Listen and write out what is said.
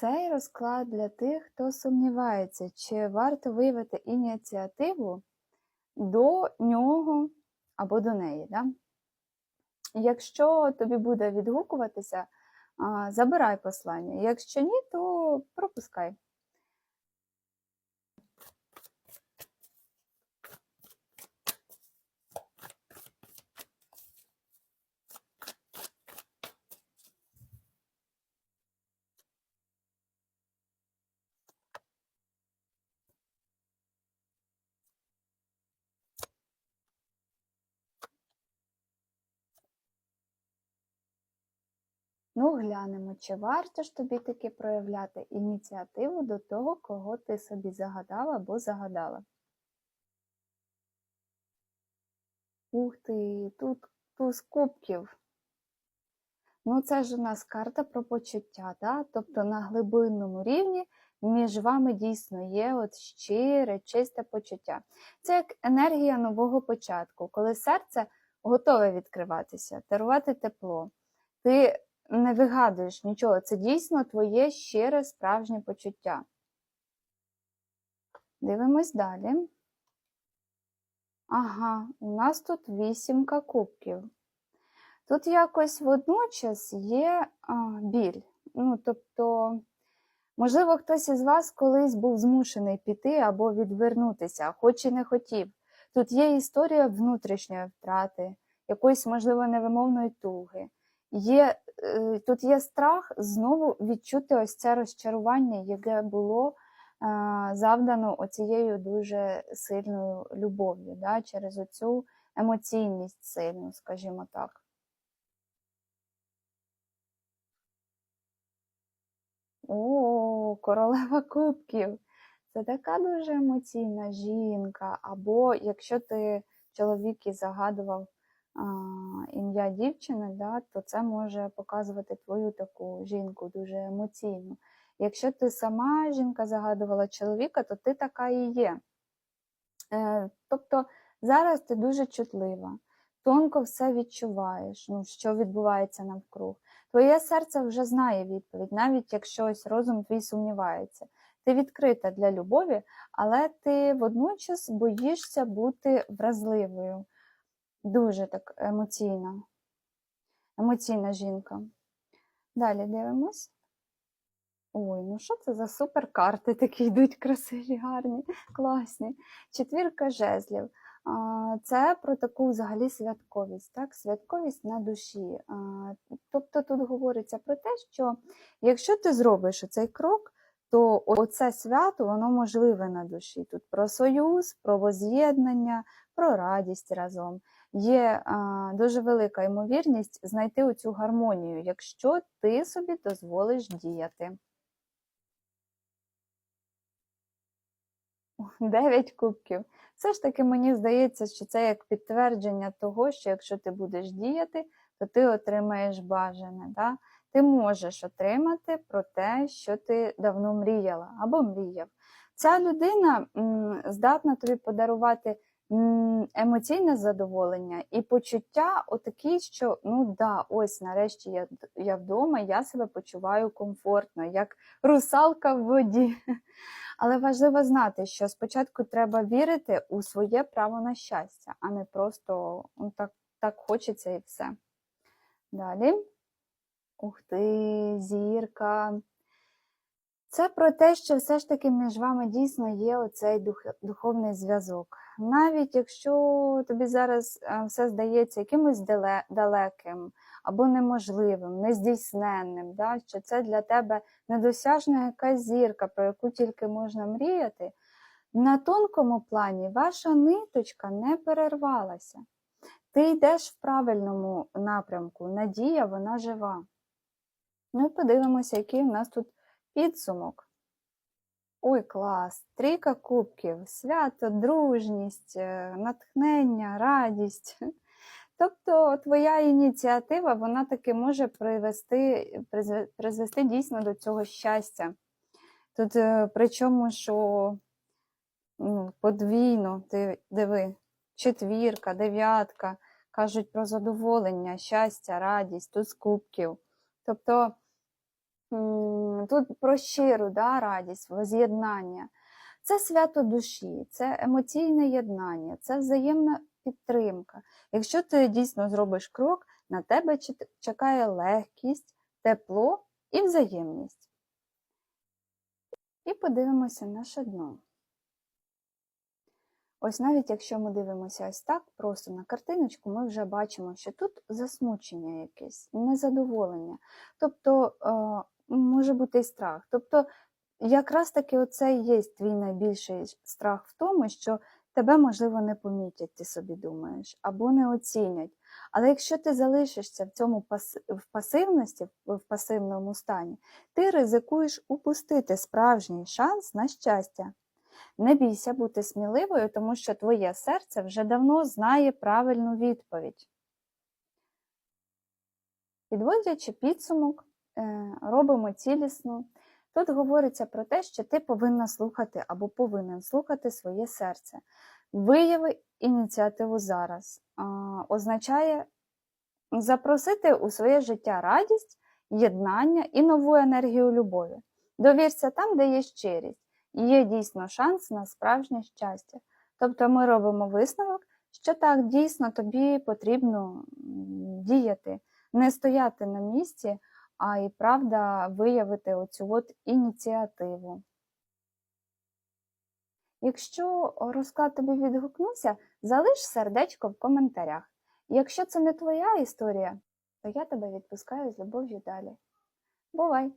Цей розклад для тих, хто сумнівається, чи варто виявити ініціативу до нього або до неї. Да? Якщо тобі буде відгукуватися, забирай послання. Якщо ні, то пропускай. Ну, глянемо, чи варто ж тобі таки проявляти ініціативу до того, кого ти собі загадала або загадала. Ух ти, тут туз кубків. Ну, це ж у нас карта про почуття, да? тобто на глибинному рівні між вами дійсно є от щире, чисте почуття. Це як енергія нового початку, коли серце готове відкриватися, дарувати тепло. Ти не вигадуєш нічого, це дійсно твоє щире справжнє почуття. Дивимось далі. Ага, у нас тут вісімка кубків. Тут якось водночас є а, біль. Ну, тобто, можливо, хтось із вас колись був змушений піти або відвернутися, хоч і не хотів. Тут є історія внутрішньої втрати, якоїсь, можливо, невимовної туги. Є, е, Тут є страх знову відчути ось це розчарування, яке було завдано оцією дуже сильною любов'ю, да, через оцю емоційність сильну, скажімо так. О, королева кубків. Це така дуже емоційна жінка. Або якщо ти чоловік і загадував ім'я дівчини, да, то це може показувати твою таку жінку дуже емоційну. Якщо ти сама жінка загадувала чоловіка, то ти така і є. Е, тобто зараз ти дуже чутлива, тонко все відчуваєш, ну, що відбувається навкруг. Твоє серце вже знає відповідь, навіть якщо ось розум твій сумнівається. Ти відкрита для любові, але ти водночас боїшся бути вразливою. Дуже так емоційна, емоційна жінка. Далі дивимось. Ой, ну що це за суперкарти такі йдуть красиві, гарні, класні. Четвірка жезлів. Це про таку взагалі святковість, так? святковість на душі. Тобто тут говориться про те, що якщо ти зробиш цей крок, то оце свято воно можливе на душі. Тут про союз, про воз'єднання, про радість разом. Є а, дуже велика ймовірність знайти оцю гармонію, якщо ти собі дозволиш діяти. Дев'ять кубків. Все ж таки мені здається, що це як підтвердження того, що якщо ти будеш діяти, то ти отримаєш бажане. Да? Ти можеш отримати про те, що ти давно мріяла або мріяв. Ця людина здатна тобі подарувати емоційне задоволення і почуття отакі, що ну да, ось нарешті я я вдома, я себе почуваю комфортно, як русалка в воді. Але важливо знати, що спочатку треба вірити у своє право на щастя, а не просто ну, так, так хочеться і все. Далі. Ух ти, зірка. Це про те, що все ж таки між вами дійсно є оцей дух, духовний зв'язок. Навіть якщо тобі зараз е, все здається якимось далеким або неможливим, нездійсненним, да, що це для тебе недосяжна якась зірка, про яку тільки можна мріяти, на тонкому плані ваша ниточка не перервалася. Ти йдеш в правильному напрямку, надія, вона жива. Ну і подивимося, який у нас тут підсумок. Ой, клас! Трійка кубків, свято, дружність, е, натхнення, радість. Тобто твоя ініціатива вона таки може привести, призвести дійсно до цього щастя. Тут е, причому, що ну, подвійно, ти диви, четвірка, дев'ятка кажуть про задоволення, щастя, радість, тут з кубків. Тобто тут про щиру да, радість, воз'єднання. Це свято душі, це емоційне єднання, це взаємна підтримка. Якщо ти дійсно зробиш крок, на тебе чекає легкість, тепло і взаємність. І подивимося наше дно. Ось навіть якщо ми дивимося ось так, просто на картиночку, ми вже бачимо, що тут засмучення якесь, незадоволення. Тобто е, може бути і страх. Тобто, якраз таки оце і є твій найбільший страх в тому, що тебе, можливо, не помітять, ти собі думаєш, або не оцінять. Але якщо ти залишишся в цьому в пасивності, в пасивному стані, ти ризикуєш упустити справжній шанс на щастя. Не бійся бути сміливою, тому що твоє серце вже давно знає правильну відповідь. Підводячи підсумок, робимо цілісну. Тут говориться про те, що ти повинна слухати або повинен слухати своє серце. Вияви ініціативу зараз. А, Означає запросити у своє життя радість, єднання і нову енергію любові. Довірся там, де є щирість, і є дійсно шанс на справжнє щастя. Тобто ми робимо висновок, що так, дійсно тобі потрібно діяти, не стояти на місці, а і правда виявити оцю от ініціативу. Якщо розклад тобі відгукнувся, залиш сердечко в коментарях. Якщо це не твоя історія, то я тебе відпускаю з любов'ю далі. Бувай!